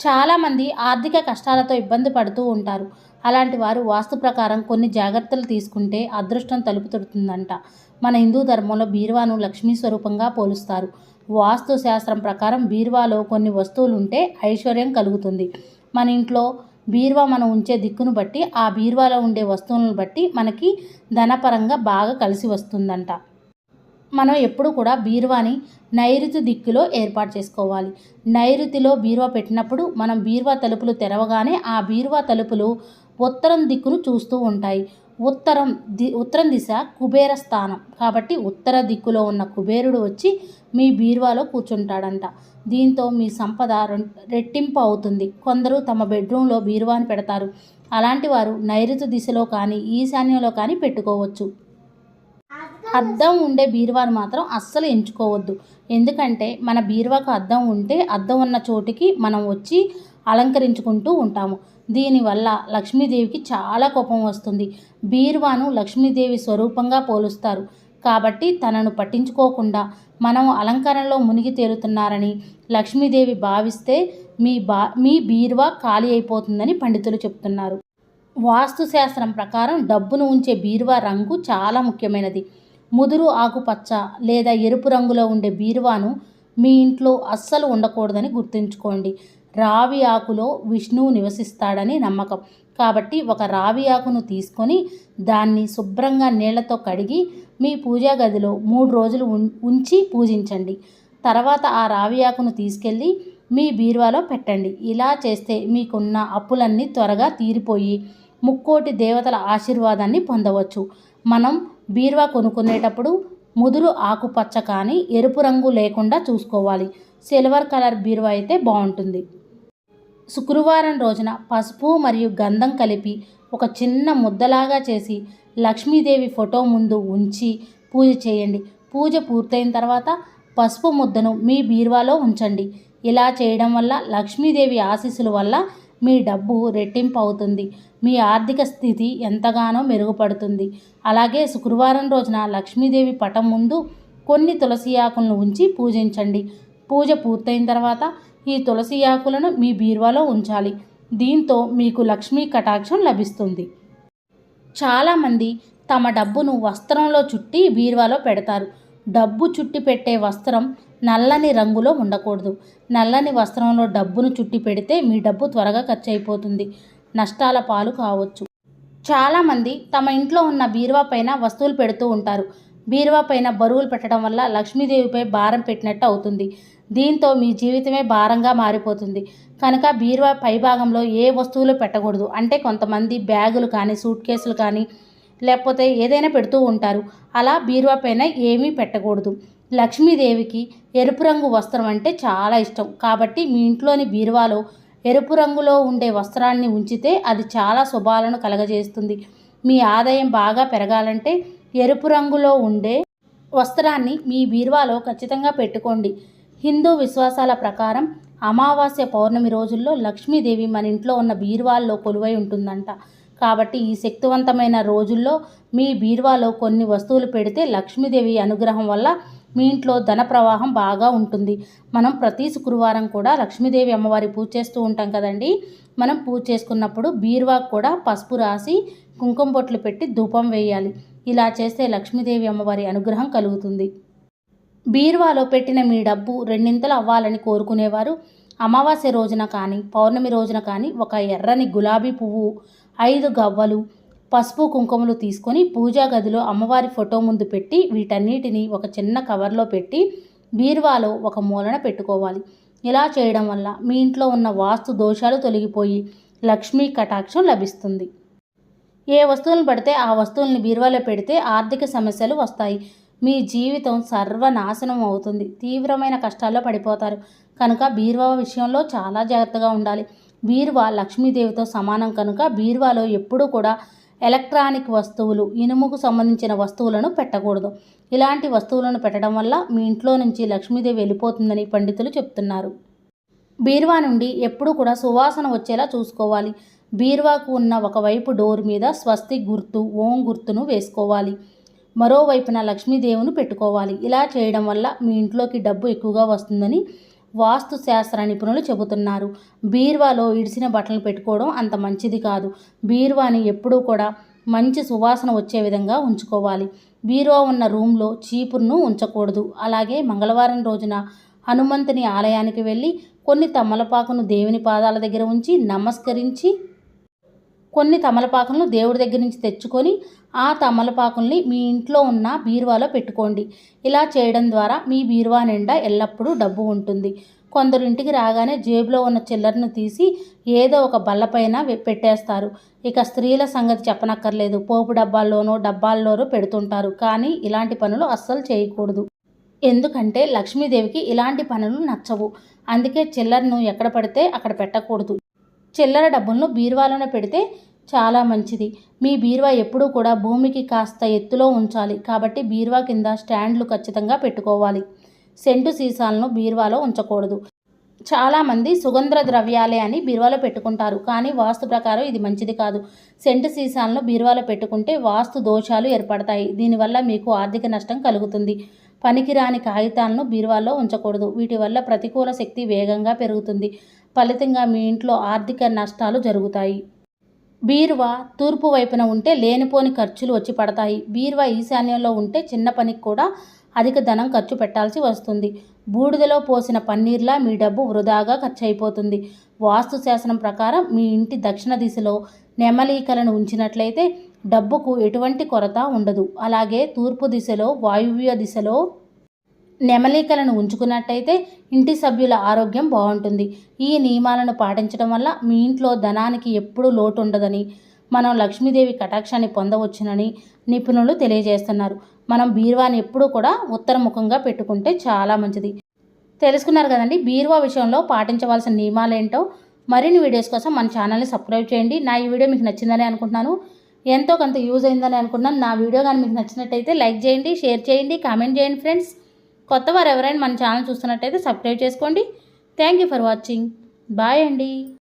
చాలామంది ఆర్థిక కష్టాలతో ఇబ్బంది పడుతూ ఉంటారు. అలాంటి వారు వాస్తు ప్రకారం కొన్ని జాగ్రత్తలు తీసుకుంటే అదృష్టం తలుపు తొడుతుందంట. మన హిందూ ధర్మంలో బీరువాను లక్ష్మీ స్వరూపంగా పోలుస్తారు. వాస్తు శాస్త్రం ప్రకారం బీరువాలో కొన్ని వస్తువులు ఉంటే ఐశ్వర్యం కలుగుతుంది. మన ఇంట్లో బీరువా మనం ఉంచే దిక్కును బట్టి ఆ బీరువాలో ఉండే వస్తువులను బట్టి మనకి ధనపరంగా బాగా కలిసి వస్తుందంట. మనం ఎప్పుడు కూడా బీరువాని నైరుతి దిక్కులో ఏర్పాటు చేసుకోవాలి. నైరుతిలో బీరువా పెట్టినప్పుడు మనం బీరువా తలుపులు తెరవగానే ఆ బీరువా తలుపులు ఉత్తరం దిక్కును చూస్తూ ఉంటాయి. ఉత్తరం ది ఉత్తరం దిశ కుబేర స్థానం. కాబట్టి ఉత్తర దిక్కులో ఉన్న కుబేరుడు వచ్చి మీ బీరువాలో కూర్చుంటాడంట. దీంతో మీ సంపద రెట్టింపు అవుతుంది. కొందరు తమ బెడ్రూమ్లో బీరువాని పెడతారు. అలాంటి వారు నైరుతి దిశలో కానీ ఈశాన్యంలో కానీ పెట్టుకోవచ్చు. అద్దం ఉండే బీరువాను మాత్రం అస్సలు ఎంచుకోవద్దు. ఎందుకంటే మన బీరువాకు అద్దం ఉంటే అద్దం ఉన్న చోటికి మనం వచ్చి అలంకరించుకుంటూ ఉంటాము. దీనివల్ల లక్ష్మీదేవికి చాలా కోపం వస్తుంది. బీరువాను లక్ష్మీదేవి స్వరూపంగా పోలుస్తారు. కాబట్టి తనను పట్టించుకోకుండా మనం అలంకరణలో మునిగి తేలుతున్నారని లక్ష్మీదేవి భావిస్తే మీ బా మీ బీరువా ఖాళీ అయిపోతుందని పండితులు చెప్తున్నారు. వాస్తు శాస్త్రం ప్రకారం డబ్బును ఉంచే బీరువా రంగు చాలా ముఖ్యమైనది. ముదురు ఆకుపచ్చ లేదా ఎరుపు రంగులో ఉండే బీరువాను మీ ఇంట్లో అస్సలు ఉండకూడదని గుర్తుంచుకోండి. రావి ఆకులో విష్ణువు నివసిస్తాడని నమ్మకం. కాబట్టి ఒక రావి ఆకును తీసుకొని దాన్ని శుభ్రంగా నీళ్ళతో కడిగి మీ పూజా గదిలో మూడు రోజులు ఉం- ఉంచి పూజించండి. తర్వాత ఆ రావి ఆకును తీసుకెళ్ళి మీ బీరువాలో పెట్టండి. ఇలా చేస్తే మీకున్న అప్పులన్నీ త్వరగా తీరిపోయి ముక్కోటి దేవతల ఆశీర్వాదాన్ని పొందవచ్చు. మనం బీరువా కొనుక్కునేటప్పుడు ముదురు ఆకుపచ్చ కానీ ఎరుపు రంగు లేకుండా చూసుకోవాలి. సిల్వర్ కలర్ బీరువా అయితే బాగుంటుంది. శుక్రవారం రోజున పసుపు మరియు గంధం కలిపి ఒక చిన్న ముద్దలాగా చేసి లక్ష్మీదేవి ఫోటో ముందు ఉంచి పూజ చేయండి. పూజ పూర్తయిన తర్వాత పసుపు ముద్దను మీ బీరువాలో ఉంచండి. ఇలా చేయడం వల్ల లక్ష్మీదేవి ఆశీస్సుల వల్ల మీ డబ్బు రెట్టింపు అవుతుంది మీ ఆర్థిక స్థితి ఎంతగానో మెరుగుపడుతుంది. అలాగే శుక్రవారం రోజున లక్ష్మీదేవి పటం ముందు కొన్ని తులసి ఆకులను ఉంచి పూజించండి. పూజ పూర్తయిన తర్వాత ఈ తులసి ఆకులను మీ బీరువాలో ఉంచాలి. దీంతో మీకు లక్ష్మీ కటాక్షం లభిస్తుంది. చాలామంది తమ డబ్బును వస్త్రంలో చుట్టి బీరువాలో పెడతారు. డబ్బు చుట్టి పెట్టే వస్త్రం నల్లని రంగులో ఉండకూడదు. నల్లని వస్త్రంలో డబ్బును చుట్టి పెడితే మీ డబ్బు త్వరగా ఖర్చు అయిపోతుంది నష్టాల పాలు కావచ్చు. చాలామంది తమ ఇంట్లో ఉన్న బీరువా పైన వస్తువులు పెడుతూ ఉంటారు. బీరువా పైన బరువులు పెట్టడం వల్ల లక్ష్మీదేవిపై భారం పెట్టినట్టు అవుతుంది. దీంతో మీ జీవితమే భారంగా మారిపోతుంది. కనుక బీరువా పైభాగంలో ఏ వస్తువులు పెట్టకూడదు. అంటే కొంతమంది బ్యాగులు కానీ సూట్ కేసులు కానీ లేకపోతే ఏదైనా పెడుతూ ఉంటారు. అలా బీరువా పైన ఏమీ పెట్టకూడదు. లక్ష్మీదేవికి ఎరుపు రంగు వస్త్రం అంటే చాలా ఇష్టం. కాబట్టి మీ ఇంట్లోని బీరువాలో ఎరుపు రంగులో ఉండే వస్త్రాన్ని ఉంచితే అది చాలా శుభాలను కలగజేస్తుంది. మీ ఆదాయం బాగా పెరగాలంటే ఎరుపు రంగులో ఉండే వస్త్రాన్ని మీ బీరువాలో ఖచ్చితంగా పెట్టుకోండి. హిందూ విశ్వాసాల ప్రకారం అమావాస్య పౌర్ణమి రోజుల్లో లక్ష్మీదేవి మన ఇంట్లో ఉన్న బీరువాల్లో కొలువై ఉంటుందంట. కాబట్టి ఈ శక్తివంతమైన రోజుల్లో మీ బీరువాలో కొన్ని వస్తువులు పెడితే లక్ష్మీదేవి అనుగ్రహం వల్ల మీ ఇంట్లో ధన ప్రవాహం బాగా ఉంటుంది. మనం ప్రతి శుక్రవారం కూడా లక్ష్మీదేవి అమ్మవారి పూజ చేస్తూ ఉంటాం కదండి. మనం పూజ చేసుకున్నప్పుడు బీరువాకు కూడా పసుపు రాసి కుంకుమ బొట్లు పెట్టి ధూపం వేయాలి. ఇలా చేస్తే లక్ష్మీదేవి అమ్మవారి అనుగ్రహం కలుగుతుంది. బీరువాలో పెట్టిన మీ డబ్బు రెండింతలు అవ్వాలని కోరుకునేవారు. అమావాస్య రోజున కానీ పౌర్ణమి రోజున కానీ ఒక ఎర్రని గులాబీ పువ్వు ఐదు గవ్వలు పసుపు కుంకుమలు తీసుకొని పూజా గదిలో అమ్మవారి ఫోటో ముందు పెట్టి వీటన్నిటిని ఒక చిన్న కవర్లో పెట్టి బీరువాలో ఒక మూలన పెట్టుకోవాలి. ఇలా చేయడం వల్ల మీ ఇంట్లో ఉన్న వాస్తు దోషాలు తొలగిపోయి లక్ష్మీ కటాక్షం లభిస్తుంది. ఏ వస్తువులను పడితే ఆ వస్తువుల్ని బీరువాలో పెడితే ఆర్థిక సమస్యలు వస్తాయి. మీ జీవితం సర్వనాశనం అవుతుంది. తీవ్రమైన కష్టాల్లో పడిపోతారు. కనుక బీరువా విషయంలో చాలా జాగ్రత్తగా ఉండాలి. బీరువా లక్ష్మీదేవితో సమానం కనుక బీరువాలో ఎప్పుడూ కూడా ఎలక్ట్రానిక్ వస్తువులు ఇనుముకు సంబంధించిన వస్తువులను పెట్టకూడదు. ఇలాంటి వస్తువులను పెట్టడం వల్ల మీ ఇంట్లో నుంచి లక్ష్మీదేవి వెళ్ళిపోతుందని పండితులు చెప్తున్నారు. బీరువా నుండి ఎప్పుడూ కూడా సువాసన వచ్చేలా చూసుకోవాలి. బీరువాకు ఉన్న ఒకవైపు డోర్ మీద స్వస్తి గుర్తు ఓం గుర్తును వేసుకోవాలి. మరోవైపున లక్ష్మీదేవుని పెట్టుకోవాలి. ఇలా చేయడం వల్ల మీ ఇంట్లోకి డబ్బు ఎక్కువగా వస్తుందని వాస్తు శాస్త్ర నిపుణులు చెబుతున్నారు. బీరువాలో ఇడిసిన బట్టలు పెట్టుకోవడం అంత మంచిది కాదు. బీరువాని ఎప్పుడూ కూడా మంచి సువాసన వచ్చే విధంగా ఉంచుకోవాలి. బీరువా ఉన్న రూమ్లో చీపురును ఉంచకూడదు. అలాగే మంగళవారం రోజున హనుమంతుని ఆలయానికి వెళ్ళి కొన్ని తమలపాకును దేవుని పాదాల దగ్గర ఉంచి నమస్కరించి కొన్ని తమలపాకులను దేవుడి దగ్గర నుంచి తెచ్చుకొని ఆ తమలపాకుల్ని మీ ఇంట్లో ఉన్న బీరువాలో పెట్టుకోండి. ఇలా చేయడం ద్వారా మీ బీరువా నిండా ఎల్లప్పుడూ డబ్బు ఉంటుంది. కొందరు ఇంటికి రాగానే జేబులో ఉన్న చిల్లరను తీసి ఏదో ఒక బల్లపైన పెట్టేస్తారు. ఇక స్త్రీల సంగతి చెప్పనక్కర్లేదు. పోపు డబ్బాల్లోనో డబ్బాల్లోనో పెడుతుంటారు. కానీ ఇలాంటి పనులు అస్సలు చేయకూడదు. ఎందుకంటే లక్ష్మీదేవికి ఇలాంటి పనులు నచ్చవు. అందుకే చిల్లరను ఎక్కడ పడితే అక్కడ పెట్టకూడదు. చిల్లర డబ్బులను బీరువాలోనే పెడితే చాలా మంచిది. మీ బీరువా ఎప్పుడూ కూడా భూమికి కాస్త ఎత్తులో ఉంచాలి. కాబట్టి బీరువా కింద స్టాండ్లు ఖచ్చితంగా పెట్టుకోవాలి. సెంటు సీసాలను బీరువాలో ఉంచకూడదు. చాలామంది సుగంధ ద్రవ్యాలే అని బీరువాలో పెట్టుకుంటారు. కానీ వాస్తు ప్రకారం ఇది మంచిది కాదు. సెంటు సీసాలను బీరువాలో పెట్టుకుంటే వాస్తు దోషాలు ఏర్పడతాయి. దీనివల్ల మీకు ఆర్థిక నష్టం కలుగుతుంది. పనికిరాని కాగితాలను బీరువాలో ఉంచకూడదు. వీటి వల్ల ప్రతికూల శక్తి వేగంగా పెరుగుతుంది. ఫలితంగా మీ ఇంట్లో ఆర్థిక నష్టాలు జరుగుతాయి. బీరువా తూర్పు వైపున ఉంటే లేనిపోని ఖర్చులు వచ్చి పడతాయి. బీరువా ఈశాన్యంలో ఉంటే చిన్న పనికి కూడా అధిక ధనం ఖర్చు పెట్టాల్సి వస్తుంది. బూడిదలో పోసిన పన్నీర్లా మీ డబ్బు వృధాగా ఖర్చు అయిపోతుంది వాస్తు శాసనం ప్రకారం మీ ఇంటి దక్షిణ దిశలో నెమలీకలను ఉంచినట్లయితే డబ్బుకు ఎటువంటి కొరత ఉండదు. అలాగే తూర్పు దిశలో వాయువ్య దిశలో నెమలికలను ఉంచుకున్నట్టయితే ఇంటి సభ్యుల ఆరోగ్యం బాగుంటుంది. ఈ నియమాలను పాటించడం వల్ల మీ ఇంట్లో ధనానికి ఎప్పుడూ లోటు ఉండదని మనం లక్ష్మీదేవి కటాక్షాన్ని పొందవచ్చునని నిపుణులు తెలియజేస్తున్నారు. మనం బీరువాని ఎప్పుడూ కూడా ఉత్తరముఖంగా పెట్టుకుంటే చాలా మంచిది. తెలుసుకున్నారు కదండి బీరువా విషయంలో పాటించవలసిన నియమాలు ఏంటో మరిన్ని వీడియోస్ కోసం మన ఛానల్ని సబ్స్క్రైబ్ చేయండి. నా ఈ వీడియో మీకు నచ్చిందని అనుకుంటున్నాను. ఎంతో కొంత యూజ్ అయిందని అనుకుంటున్నాను. నా వీడియో కానీ మీకు నచ్చినట్టయితే లైక్ చేయండి షేర్ చేయండి కామెంట్ చేయండి ఫ్రెండ్స్. కొత్త వారు ఎవరైనా మన ఛానల్ చూస్తున్నట్టయితే సబ్స్క్రైబ్ చేసుకోండి. Thank you for watching bye అండి.